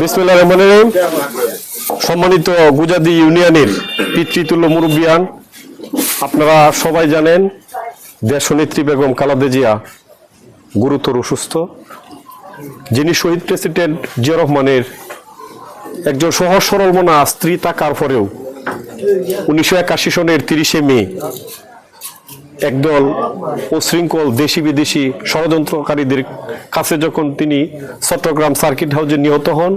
বিসমিল্লাহ রহমান রহিম। সম্মানিত গুজাদি ইউনিয়নের পিতৃতুল্য মুরব্বিয়ান, আপনারা সবাই জানেন দেশনেত্রী বেগম খালেদা জিয়া গুরুতর অসুস্থ, যিনি শহীদ প্রেসিডেন্ট জিয়া রহমানের একজন সহজ সরল মনা স্ত্রী থাকার পরেও উনিশশো একাশি সনের তিরিশে মে একদল উশৃঙ্খল দেশি বিদেশি ষড়যন্ত্রকারীদের কাছে যখন তিনি চট্টগ্রাম সার্কিট হাউসে নিহত হন,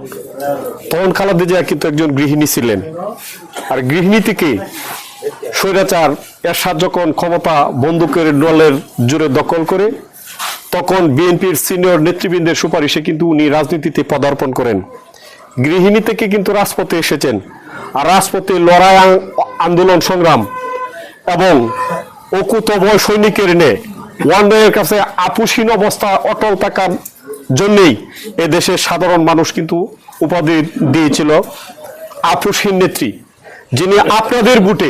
তখন খালেদা জিয়া কিন্তু একজন গৃহিণী ছিলেন। আর গৃহিণী থেকে স্বৈরাচার এরশাদ যখন ক্ষমতা বন্দুকের দলের জোরে দখল করে, তখন বিএনপির সিনিয়র নেতৃবৃন্দের সুপারিশে কিন্তু উনি রাজনীতিতে পদার্পণ করেন। গৃহিণী থেকে কিন্তু রাজপথে এসেছেন। আর রাজপথে লড়াই আন্দোলন সংগ্রাম এবং অকুতভয় সৈনিকের নে। ওয়ানডের কাছে আপুসীন অবস্থা অটল থাকার জন্যেই এ দেশের সাধারণ মানুষ কিন্তু উপাধি দিয়েছিল আপুসীন নেত্রী, যিনি আপনাদের বুটে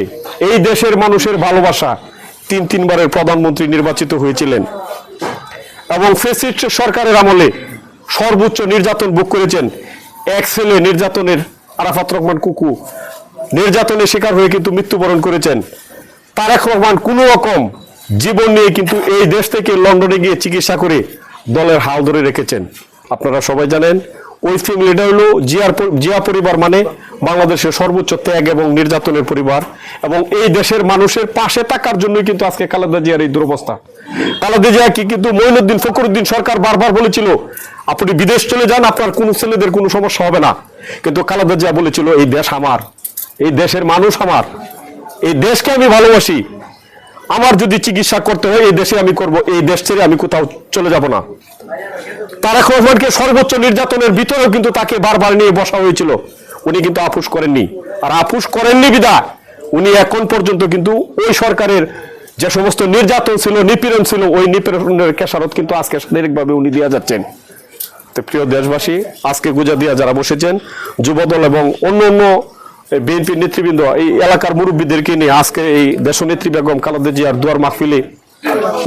এই দেশের মানুষের ভালোবাসা তিন তিনবারের প্রধানমন্ত্রী নির্বাচিত হয়েছিলেন। এবং ফেসিস্ট সরকারের আমলে সর্বোচ্চ নির্যাতন ভোগ করেছেন এক ছেলে নির্যাতনের আরাফাত রহমান কুকু। নির্যাতনের শিকার হয়ে কিন্তু মৃত্যুবরণ করেছেন। তারেক রহমান কোনো রকম জীবন নিয়ে কিন্তু এই দেশ থেকে লন্ডনে গিয়ে চিকিৎসা করে দলের হাল ধরে রেখেছেন। আপনারা সবাই জানেন ওই ফ্যামিলিটা হলো জিয়ার জিয়া পরিবার মানে বাংলাদেশের সর্বোচ্চ ত্যাগ এবং নির্যাতনের পরিবার এবং এই দেশের মানুষের পাশে থাকার জন্যই কিন্তু আজকে খালেদা জিয়ার এই দুরবস্থা। খালেদা জিয়া কি কিন্তু মঈনুদ্দিন ফখরুদ্দিন সরকার বারবার বলেছিল, আপনি বিদেশ চলে যান, আপনার কোনো ছেলেদের কোনো সমস্যা হবে না। কিন্তু খালেদা জিয়া বলেছিল, এই দেশ আমার, এই দেশের মানুষ আমার। এই দেশকে আমি ভালোবাসি। আমার যদি চিকিৎসা করতে হয়, এই দেশে আমি করব, এই দেশ ছেড়ে আমি কোথাও চলে যাব না। তারেক রহমানকে সর্বোচ্চ নির্যাতনের ভিতরেও কিন্তু তাকে বারবার নিয়ে বসা হয়েছিল। উনি কিন্তু আপুস করেননি। আর আপুস করেননি বিদা উনি এখন পর্যন্ত কিন্তু ওই সরকারের যে সমস্ত নির্যাতন ছিল, নিপীড়ন ছিল, ওই নিপীড়নের কেসারত কিন্তু আজকে শারীরিকভাবে উনি দিয়ে যাচ্ছেন। তো প্রিয় দেশবাসী, আজকে গুজাদিয়া যারা বসেছেন, যুবদল এবং অন্য অন্য বিএনপি নেতৃবৃন্দ, এই এলাকার মুরব্বীদেরকে নিয়ে আজকে এই দেশনেত্রী বেগম খালেদা জিয়ার দুয়ার মাহফিলে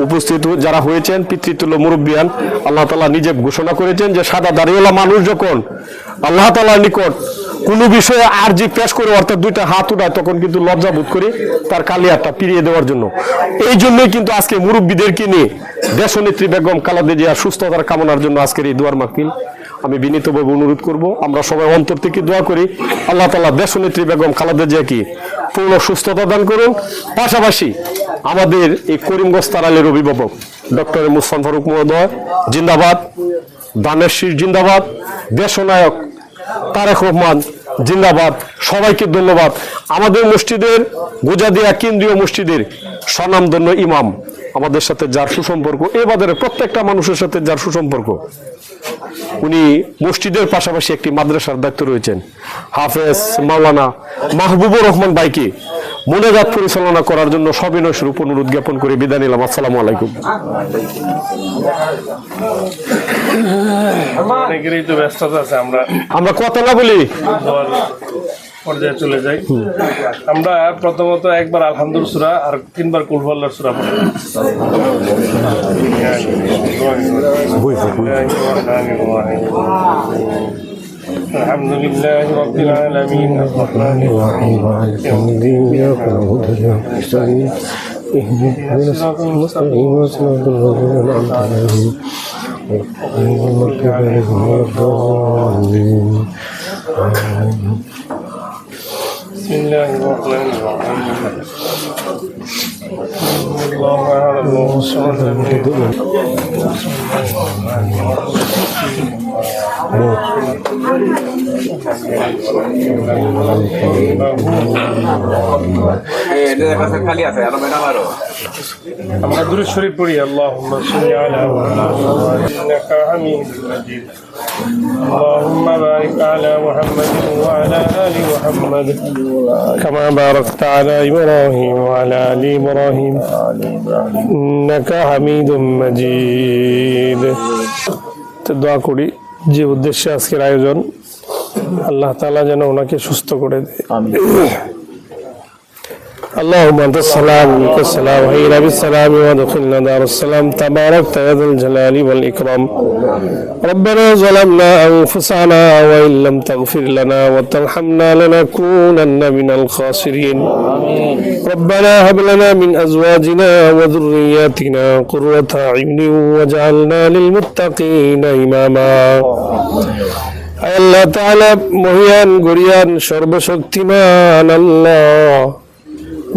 উপস্থিত যারা হয়েছেন পিতৃতুল্য মুরব্বিয়ান, আল্লাহ তালা নিজে ঘোষণা করেছেন যে সাদা দাঁড়িয়েলা মানুষ যখন আল্লাহ তালার নিকট কোনো বিষয়ে আর্জি পেশ করে অর্থাৎ দুইটা হাত উঠায়, তখন কিন্তু লজ্জা বোধ করে তার কালিয়ারটা পিরিয়ে দেওয়ার জন্য। এই জন্যই কিন্তু আজকে মুরব্বীদেরকে নিয়ে দেশনেত্রী বেগম খালেদা জিয়ার সুস্থতার কামনার জন্য আজকের এই দুয়ার মাহফিল আমি বিনীতভাবে অনুরোধ করব, আমরা সবাই অন্তর থেকে দোয়া করি, আল্লাহ তালা দেশনেত্রী বেগম খালেদা জিয়াকে পূর্ণ সুস্থতা দান করুন। পাশাপাশি আমাদের এই করিমগঞ্জ তারালের অভিভাবক ডক্টর মুসফান ফারুক মহোদয়, জিন্দাবাদ। দানের শীষ জিন্দাবাদ। দেশনায়ক তারেক রহমান, জিন্দাবাদ। সবাইকে ধন্যবাদ। আমাদের মসজিদের, গুজাদিয়া কেন্দ্রীয় মসজিদের স্বনামধন্য ইমাম, আমাদের সাথে যার সুসম্পর্ক, এ বাজারে প্রত্যেকটা মানুষের সাথে যার সুসম্পর্ক। উনি মসজিদের পাশাপাশি একটি মাদ্রাসার দায়িত্ব রয়েছেন। হাফেজ মাওলানা মাহবুবুর রহমান বাইকে মোনাজাত পরিচালনা করার জন্য সবিনয় স্বরূপ অনুরোধ জ্ঞাপন করে বিদায় নিলাম। আসসালামু আলাইকুম। আমরা কথা না বলি। পর্যায়ে চলে যাই আমরা প্রথমত একবার আলহামদুল সুরা আর তিনবার কুলফাল্লার সুরা পড়ি الحمد لله رب العالمين الرحمن الرحيم إياك نعبد وإياك نستعين اهدنا الصراط المستقيم صراط الذين أنعمت عليهم غير المغضوب عليهم ولا الضالين Bismillahirrahmanirrahim. الله الرحمن الرحيم الله أعلم والصلاة খালি আছে আরো ম্যাডাম আরো আমরা দুরুদ শরীফ পড়ি আল্লাহুম্মা সাল্লি আলা মুহাম্মাদ ইন্নাকা হামিদুম মাজিদ اللهم بارك على محمد وعلى ال محمد كما باركت على ابراهيم وعلى ال ابراهيم انك حميد مجيد তো দোয়া করি যে উদ্দেশ্যে আজকের আয়োজন আল্লাহ তাআলা যেন ওনাকে সুস্থ করে দেয় اللهم انت السلام منك السلام حينا بالسلام وادخلنا دار السلام تباركت يا ذا الجلال والاكرام ربنا ظلمنا انفسنا وان لم تغفر لنا وترحمنا لنكونن من الخاسرين ربنا هب لنا من ازواجنا وذرياتنا قرة اعين واجعلنا للمتقين اماما আল্লাহ তাআলা মহিয়ান গরিয়ান সর্বশক্তিমান আল্লাহ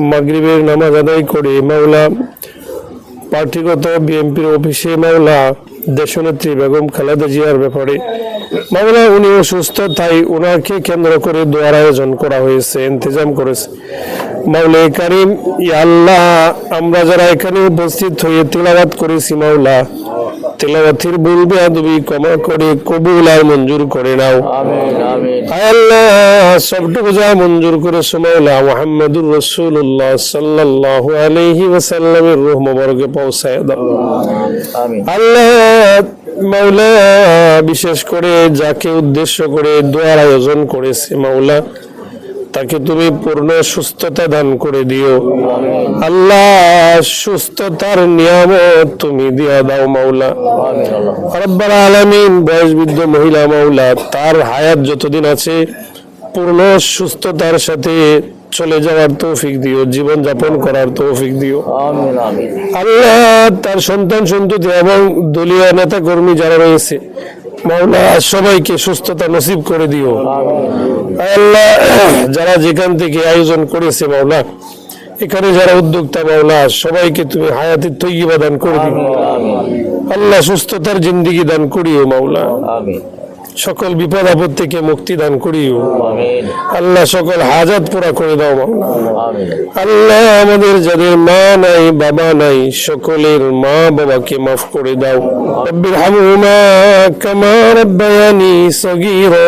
মাগরিবের নামাজ আদায় করে মাওলা পার্টিগত বিএনপির অফিসে মাওলা দেশনেত্রী বেগম খালেদা জিয়ার ব্যাপারে। মাওলা উনি অসুস্থ তাই ওনাকে কেন্দ্র করে দোয়ার আয়োজন করা হয়েছে ইন্তজাম করেছে। মাওলা কারিম ইয়া আল্লাহ আমরা যারা এখানে উপস্থিত হয়ে তিলাবাত করেছি মাওলা তেলাওয়াতের ভুল বেয়াদবি ক্ষমা করে কবুল আর মঞ্জুর করে নাও। আল্লাহ সবটুকু যা মঞ্জুর করে মাওলা মুহাম্মদুর রাসূলুল্লাহ সাল্লাল্লাহু আলাইহি ওয়াসাল্লামের রূহ মোবারকে পৌঁছায় দাও। আল্লাহ মাওলা, বিশেষ করে যাকে উদ্দেশ্য করে দোয়ার আয়োজন করেছে মাওলা, তাকে তুমি পূর্ণ সুস্থতা দান করে দিও। আল্লাহ, সুস্থতার নিয়ামত তুমি দিয়া দাও মাওলা। আলামিন বয়স বৃদ্ধ মহিলা মাওলা, তার হায়াত যতদিন আছে, পূর্ণ সুস্থতার সাথে চলে যাওয়ার তৌফিক দিও জীবন যাপন করার তৌফিক দিও। আল্লাহ তার সন্তান সন্ততি এবং দলীয় নেতা কর্মী যারা রয়েছে মাওলা সবাইকে সুস্থতা নসিব করে দিও। আল্লাহ যারা যেখান থেকে আয়োজন করেছে মাওলা এখানে যারা উদ্যোক্তা মাওলা সবাইকে তুমি হায়াতের তৈবা দান করে দিও। আল্লাহ সুস্থতার জিন্দিগি দান করিও মাওলা। সকল বিপদ আপদ থেকে মুক্তি দান করিও। আল্লাহ সকল হাজাত পুরা করে দাও আল্লাহ আমাদের যাদের মা নাই বাবা নাই সকলের মা বাবাকে মাফ করে দাও। রব্বির হামহুমা কামা রব্বায়ানি সগীরা।